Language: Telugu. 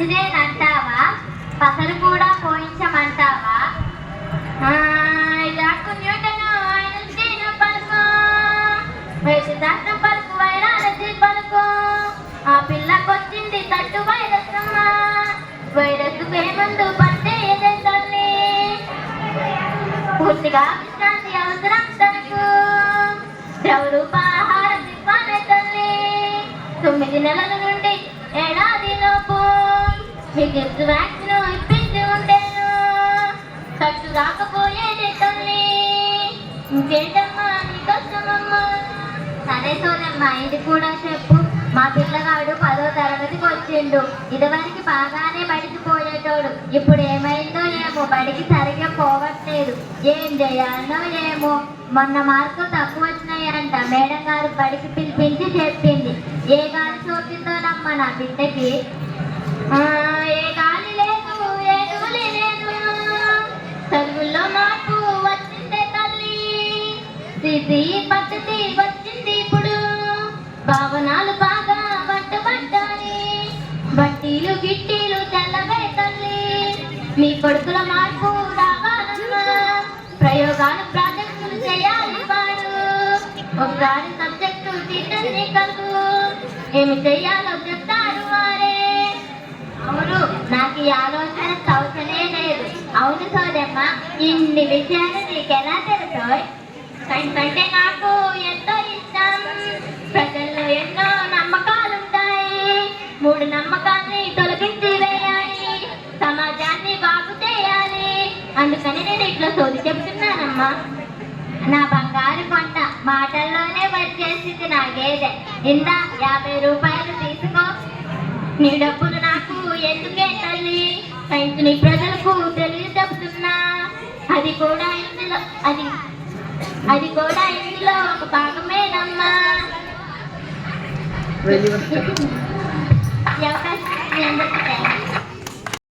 మంచిదేనంటావా పసరు కూడా పోయించమంటావా? ఆ, ఇదాకు న్యూటను ఐన్స్టీన్ పలుకు. వైద్యశాస్త్రం పలుకు వైరాలజీ పలుకు. ఆ పిల్లకొచ్చింది తట్టు వైరస్ అమ్మ వైరస్ పేమందు పట్టే తల్లి? పూర్తిగా విశ్రాంతి అవసరం తనకు. ద్రవరూపాహారం ఇవ్వాలి తల్లి. తొమ్మిది నెలల నుండి ఏడాది చికిత్స వ్యాక్సిన్ ఇప్పించి ఉండేను. ఖర్చు రాకపోయేది తల్లి. ఇంకేంటమ్మా నీ కష్టమమ్మా? సరే సోనమ్మా ఇది కూడా చెప్పు. మా పిల్లగాడు పదో తరగతికి వచ్చిండు. ఇదివరకు బాగానే బడికి పోయేటోడు ఇప్పుడు ఏమైందో ఏమో బడికి సరిగ్గా పోవట్లేదు. ఏం చేయాలనో ఏమో. మొన్న మార్కులు తక్కువ వచ్చినాయంట. మేడం గారు బడికి పిలిపించి చెప్పింది. ఏ గారు చూపిందోనమ్మా నా బిడ్డకి. స్థితి పద్ధతి వచ్చింది ఇప్పుడు. భావనాలు బాగా పట్టుబడ్డాయి బట్టీలు గిట్టీలు తెల్లవే తల్లి. మీ కొడుకుల మార్పు రావాలన్నా ప్రయోగాలు ప్రాజెక్టులు చేయాలి వాడు. ఒకసారి సబ్జెక్టు టీచర్ని కలుగు ఏమి చెయ్యాలో చెప్తారు వారే. అవును నాకు ఈ ఆలోచన అవసరమే లేదు. అవును సోదమ్మ ఇన్ని విషయాలు నీకెలా తెలుసు సైన్స్ అంటే నాకు ఎంతో ఇష్టం. ప్రజల్లో ఎన్నో నమ్మకాలు ఉంటాయి మూడు నమ్మకాల్ని తొలగించి వేయాలి. సమాజాన్ని బాగు చేయాలి. అందుకని నేను ఇట్లా సోది చెప్తున్నానమ్మా నా బంగారు కొంట మాటల్లోనే వచ్చేసింది నా గేదె. ఇందా యాభై రూపాయలు తీసుకో. నీ డబ్బులు నాకు ఎందుకే తల్లి? సైన్స్ని ప్రజలకు తెలియజెప్తున్నా అది కూడా ఇందులో అది అది కూడా ఇందులో ఒక భాగమేనమ్మా అవకాశం ఇచ్చినందుకు థాంక్స్.